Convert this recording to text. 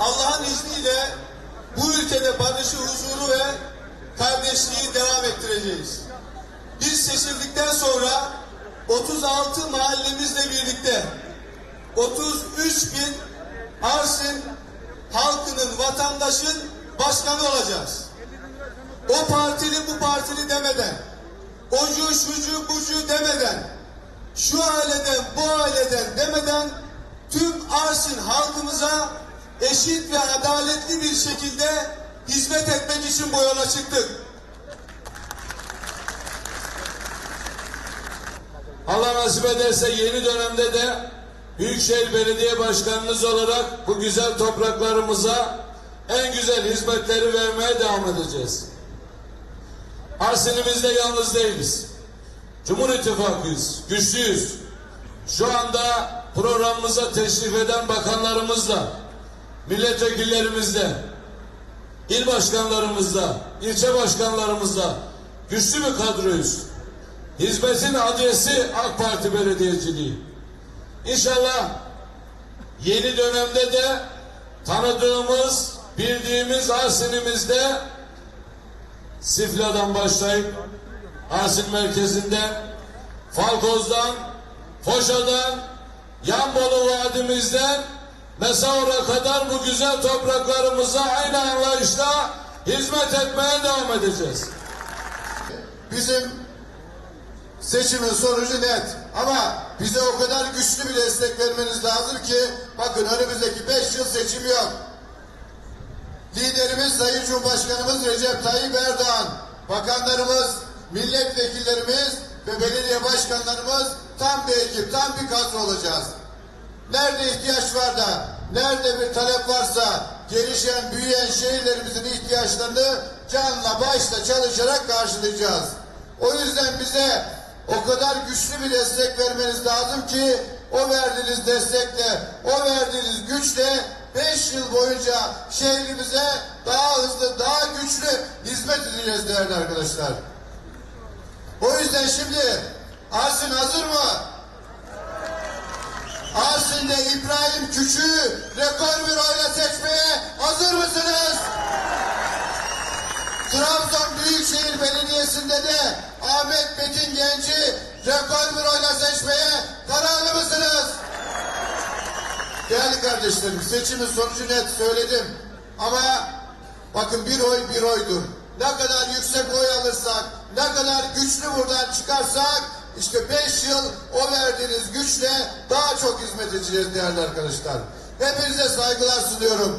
Allah'ın izniyle bu ülkede barışı, huzuru ve kardeşliği devam ettireceğiz. Biz seçildikten sonra 36 mahallemizle birlikte 33 bin Arsin halkının, vatandaşın başkanı olacağız. O partili bu partili demeden, ocu şucu bucu demeden, şu aileden bu aileden demeden tüm Arsin halkımıza eşit ve adaletli bir şekilde hizmet etmek için bu yola çıktık. Allah nasip ederse yeni dönemde de Büyükşehir Belediye Başkanınız olarak bu güzel topraklarımıza en güzel hizmetleri vermeye devam edeceğiz. Arsin'imizde yalnız değiliz. Cumhur İttifakıyız, güçlüyüz. Şu anda programımıza teşrif eden bakanlarımızla, milletvekillerimizle, il başkanlarımızla, ilçe başkanlarımızla güçlü bir kadroyuz. Hizmetin adresi AK Parti belediyeciliği. İnşallah yeni dönemde de tanıdığımız, bildiğimiz Arsin'imizde Sifla'dan başlayıp Arsin merkezinden, Falkoz'dan, Foşa'dan, Yanbolu Vadimizden Mesaur'a kadar bu güzel topraklarımıza aynı anlayışla hizmet etmeye devam edeceğiz. Bizim seçimin sonucu net. Ama bize o kadar güçlü bir destek vermeniz lazım ki bakın önümüzdeki beş yıl seçim yok. Liderimiz Sayın Cumhurbaşkanımız Recep Tayyip Erdoğan, bakanlarımız, milletvekillerimiz ve belediye başkanlarımız tam bir ekip, tam bir kadro olacağız. Nerede ihtiyaç var da, nerede bir talep varsa gelişen, büyüyen şehirlerimizin ihtiyaçlarını canla başla çalışarak karşılayacağız. O yüzden bize o kadar güçlü bir destek vermeniz lazım ki o verdiğiniz destekle, o verdiğiniz güçle 5 yıl boyunca şehrimize daha hızlı, daha güçlü hizmet edeceğiz değerli arkadaşlar. O yüzden şimdi Arsin hazır mı? Arsin'de İbrahim Küçük'ü rekor bir oyla seçmeye hazır mısınız? Trabzon Büyükşehir Belediyesi'nde de Ahmet Metin Genç'i rekor bir oyla seçmeye kararlı mısınız? Değerli kardeşlerim seçimin sonucu net söyledim. Ama bakın bir oy bir oydur. Ne kadar yüksek oy alırsak, ne kadar güçlü buradan çıkarsak işte beş yıl o verdiğiniz güçle daha çok hizmet edeceğiz değerli arkadaşlar. Hepinize saygılar sunuyorum.